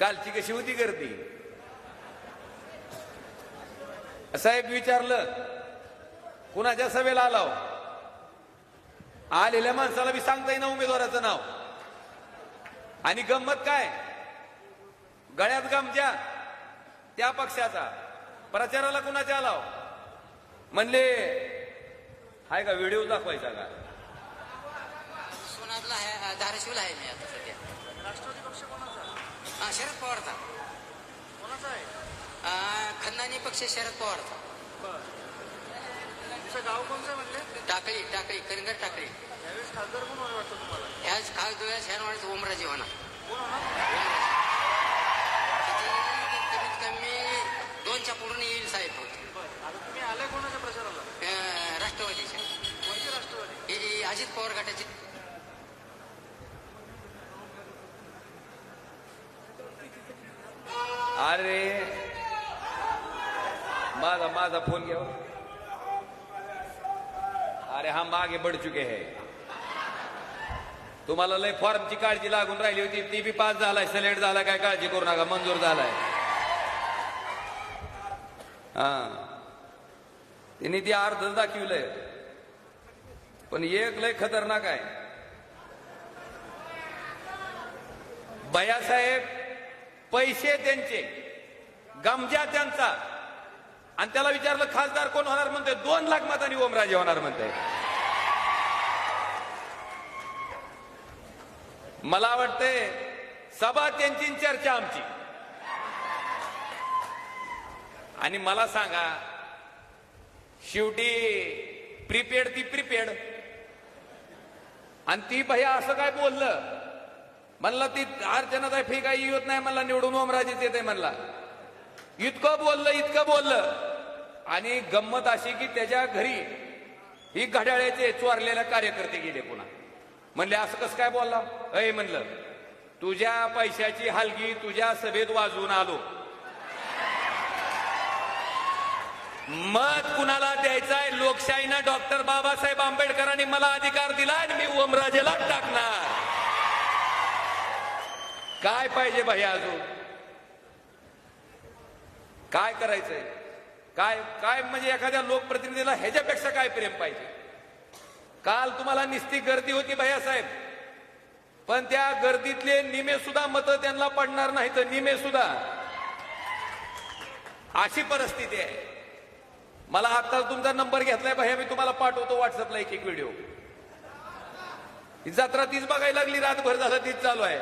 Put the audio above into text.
कालची कशी होती गर्दी? साहेब विचारलं कुणाच्या सभेला आलाव हो? आलेल्या माणसाला बी सांगता येईना उमेदवाराचं नाव. आणि गंमत काय? गळ्यात गमच्या त्या पक्षाचा. प्रचाराला कुणाच्या आलाव हो? म्हणले हाय का व्हिडिओ दाखवायचा का? आहे धाराशिवला आहे मी आता सध्या. राष्ट्रवादी पक्ष कोणाचा हा शरद पवारचा. कोणाचा आहे? आ, खंदानी पक्ष शरद पवारचा. बर. तुमचं गाव कोणतं म्हणले? टाकळी टाकळी कलिंगड टाकळी. यावेळेस खासदार कोण होणार वाटतं तुम्हाला? ह्याच खास डोळ्या शहरवाडीचं ओमराजे होणार. कोण होणार? किती कमीत कमी दोनच्या पुढून येईल साहेब. होते बर. आता तुम्ही आलाय कोणाच्या प्रचाराला? अ, राष्ट्रवादीच्या. कोणती राष्ट्रवादी? हे हे अजित पवार गटाचे. अरे. माझा माझा फोन घ्या अरे हा मागे बढ़ चुके है. तुम्हाला लय फॉर्मची काळजी लागून राहिली होती. ती बी पास झालाय सिलेक्ट झाला काय काळजी करू नका मंजूर झालाय. हा. तिने ती अर्ध दाखवलंय. पण एक लय खतरनाक आहे. भैयासाहेब पैसे त्यांचे गमजा त्यांचा. आणि त्याला विचारलं खासदार कोण होणार म्हणते दोन लाख मतांनी ओमराजे होणार म्हणते मला वाटतंय सभा त्यांची चर्चा आमची. आणि मला सांगा शेवटी प्रीपेड ती प्रीपेड आणि ती भैया असं काय बोललं? म्हणला ती अर्चनाचा फी काही येत नाही म्हणला निवडून ओमराजेच येते म्हणला. इतकं बोललं इतकं बोललं. आणि गंमत अशी की त्याच्या घरी ही घड्याळ्याचे चोरलेले कार्यकर्ते गेले पुन्हा. म्हणले असं कसं काय बोलला? अय म्हणलं तुझ्या पैशाची हलगी तुझ्या सभेत वाजवून आलो. मत कुणाला द्यायचंय? लोकशाहीनं डॉक्टर बाबासाहेब आंबेडकरांनी मला अधिकार दिला आणि मी ओमराजेला टाकणार. काय पाहिजे भैया अजून? काय करायचंय? काय काय म्हणजे एखाद्या लोकप्रतिनिधीला ह्याच्यापेक्षा काय प्रेम पाहिजे? काल तुम्हाला निस्ती गर्दी होती भैया साहेब. पण त्या गर्दीतले निमे सुद्धा मतं त्यांना पडणार नाही तर निमे सुद्धा. अशी परिस्थिती आहे. मला आता तुमचा नंबर घेतलाय भैया मी तुम्हाला पाठवतो व्हॉट्सअपला एक एक व्हिडिओ ही जत्रा तीच बघायला लागली रातभर झालं तीच चालू आहे.